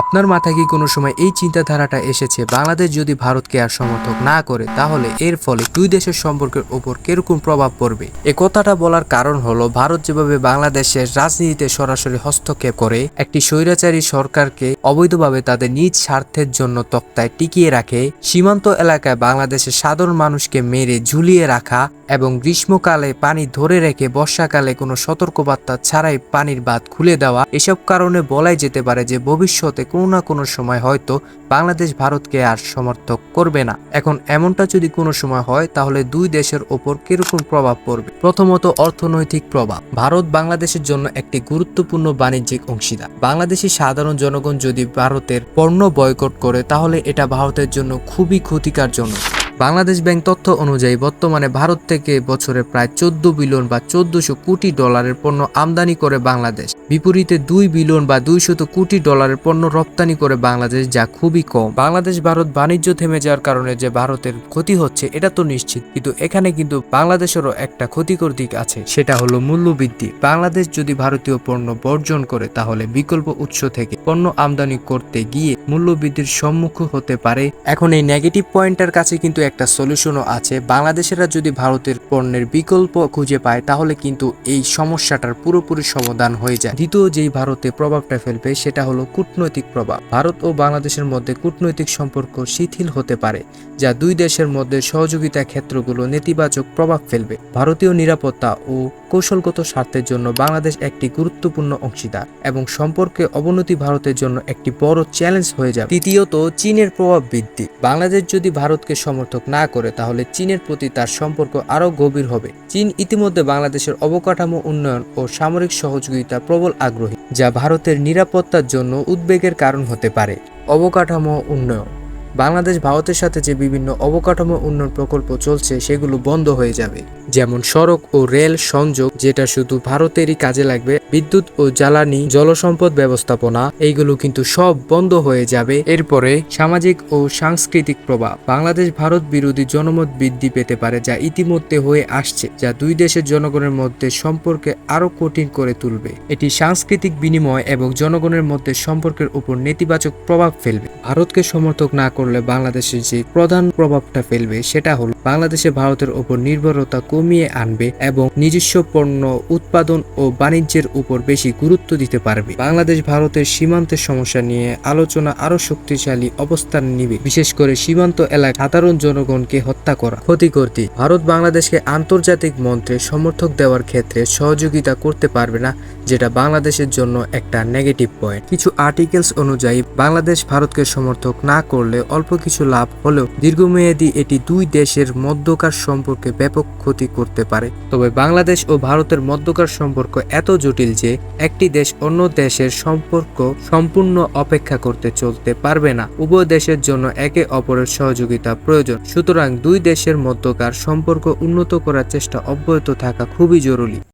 আপনার মাথায় কি কোনো সময় এই চিন্তাধারাটা এসেছে? বাংলাদেশ যদি ভারতকে আর সমর্থক না করে, তাহলে এর ফলে দুই দেশের সম্পর্কের উপর কীরকম প্রভাব পড়বে? এ কথাটা বলার কারণ হলো, ভারত যেভাবে বাংলাদেশের রাজনীতিতে সরাসরি হস্তক্ষেপ করে, একটি স্বৈরাচারী সরকারকে অবৈধভাবে তাদের নিজ স্বার্থের জন্য তক্তায় টিকিয়ে রাখে, সীমান্ত এলাকায় বাংলাদেশের সাধারণ মানুষকে মেরে ঝুলিয়ে রাখা এবং গ্রীষ্মকালে পানি ধরে রেখে বর্ষাকালে কোনো সতর্কবার্তা ছাড়াই পানির বাঁধ খুলে দেওয়া, এসব কারণে বলাই যেতে পারে যে ভবিষ্যতে কোনো না কোনো সময় হয়তো বাংলাদেশ ভারতকে আর সমর্থক করবে না। এখন এমনটা যদি কোনো সময় হয়, তাহলে দুই দেশের ওপর কীরকম প্রভাব পড়বে? প্রথমত অর্থনৈতিক প্রভাব। ভারত বাংলাদেশের জন্য একটি গুরুত্বপূর্ণ বাণিজ্যিক অংশীদার। বাংলাদেশি সাধারণ জনগণ যদি ভারতের পণ্য বয়কট করে, তাহলে এটা ভারতের জন্য খুবই ক্ষতিকার জন্য। বাংলাদেশ ব্যাংক তথ্য অনুযায়ী বর্তমানে ভারত থেকে বছরে প্রায় চোদ্দ বিলিয়ন বা চোদ্দশো কোটি ডলারের পণ্য আমদানি করে বাংলাদেশ। বিপরীতে দুই বিলিয়ন বা দুইশত কোটি ডলারের পণ্য রপ্তানি করে বাংলাদেশ, যা খুবই কম। বাংলাদেশ, ভারত বাণিজ্য থেমে যাওয়ার কারণে যে ভারতের ক্ষতি হচ্ছে, এটা তো নিশ্চিত। কিন্তু এখানে কিন্তু বাংলাদেশেরও একটা ক্ষতিকর দিক আছে, সেটা হলো মূল্যবৃদ্ধি। বাংলাদেশ যদি ভারতীয় পণ্য বর্জন করে, তাহলে বিকল্প উৎস থেকে পণ্য আমদানি করতে গিয়ে মূল্যবৃদ্ধির সম্মুখীন হতে পারে। এখন এই নেগেটিভ পয়েন্টের কাছে কিন্তু একটা সলিউশনও আছে। বাংলাদেশেরা যদি ভারতের পণ্যের বিকল্প খুঁজে পায়, তাহলে কিন্তু এই সমস্যাটার পুরোপুরি সমাধান হয়ে যায়। দ্বিতীয় যেই ভারতে প্রভাবটা ফেলবে, সেটা হলো কূটনৈতিক প্রভাব। ভারত ও বাংলাদেশের মধ্যে কূটনৈতিক সম্পর্ক শিথিল হতে পারে, যা দুই দেশের মধ্যে সহযোগিতা ক্ষেত্রগুলো নেতিবাচক প্রভাব ফেলবে। ভারতীয় নিরাপত্তা ও কৌশলগত স্বার্থের জন্য বাংলাদেশ একটি গুরুত্বপূর্ণ অংশীদার এবং সম্পর্কে অবনতি ভারতের জন্য একটি বড় চ্যালেঞ্জ হয়ে যাবে। তৃতীয়ত, চীনের প্রভাব বৃদ্ধি। বাংলাদেশ যদি ভারতকে সমর্থক না করে, তাহলে চীনের প্রতি তার সম্পর্ক আরও গভীর হবে। চীন ইতিমধ্যে বাংলাদেশের অবকাঠামো উন্নয়ন ও সামরিক সহযোগিতা প্রবল আগ্রহী, যা ভারতের নিরাপত্তার জন্য উদ্বেগের কারণ হতে পারে। অবকাঠামো উন্নয়ন বাংলাদেশ ভারতের সাথে যে বিভিন্ন অবকাঠামো উন্নয়ন প্রকল্প চলছে, সেগুলো বন্ধ হয়ে যাবে। যেমন সড়ক ও রেল সংযোগ, যেটা শুধু ভারতেরই কাজে লাগবে, বিদ্যুৎ ও জ্বালানি, জলসম্পদ ব্যবস্থাপনা, এইগুলো কিন্তু সব বন্ধ হয়ে যাবে। এরপরে সামাজিক ও সাংস্কৃতিক প্রভাব। বাংলাদেশ ভারত বিরোধী জনমত বৃদ্ধি পেতে পারে যা ইতিমধ্যে হয়ে আসছে, যা দুই দেশের জনগণের মধ্যে সম্পর্কে আরও কঠিন করে তুলবে। এটি সাংস্কৃতিক বিনিময় এবং জনগণের মধ্যে সম্পর্কের উপর নেতিবাচক প্রভাব ফেলবে। ভারতকে সমর্থক না করলে বাংলাদেশের যে প্রধান প্রভাবটা ফেলবে সেটা হলো বাংলাদেশে ভারতের উপর নির্ভরতা কমিয়ে আনবে এবং নিজস্ব পণ্য, উৎপাদন ও বাণিজ্যের উপর বেশি গুরুত্ব দিতে পারবে। বাংলাদেশ ভারতের সীমান্তের সমস্যা নিয়ে আলোচনা আরও শক্তিশালী অবস্থান নিবে। বিশেষ করে সীমান্ত এলাকায় সাধারণ জনগণকে হত্যা করা। ক্ষতিকর দিক ভারত বাংলাদেশকে আন্তর্জাতিক মন্ত্রে সমর্থক দেওয়ার ক্ষেত্রে সহযোগিতা করতে পারবে না, যেটা বাংলাদেশের জন্য একটা নেগেটিভ পয়েন্ট কিছু আর্টিকেলস অনুযায়ী, বাংলাদেশ ভারতকে সমর্থক না করলে অল্প কিছু লাভ হলেও দীর্ঘমেয়াদী এটি দুই দেশের মধ্যকার সম্পর্কে ব্যাপক ক্ষতি করতে পারে। তবে বাংলাদেশ ও ভারতের মধ্যকার সম্পর্ক এত জটিল যে একটি দেশ অন্য দেশের সম্পর্ক সম্পূর্ণ অপেক্ষা করতে চলতে পারবে না। উভয় দেশের জন্য একে অপরের সহযোগিতা প্রয়োজন। সুতরাং দুই দেশের মধ্যকার সম্পর্ক উন্নত করার চেষ্টা অব্যাহত থাকা খুবই জরুরি।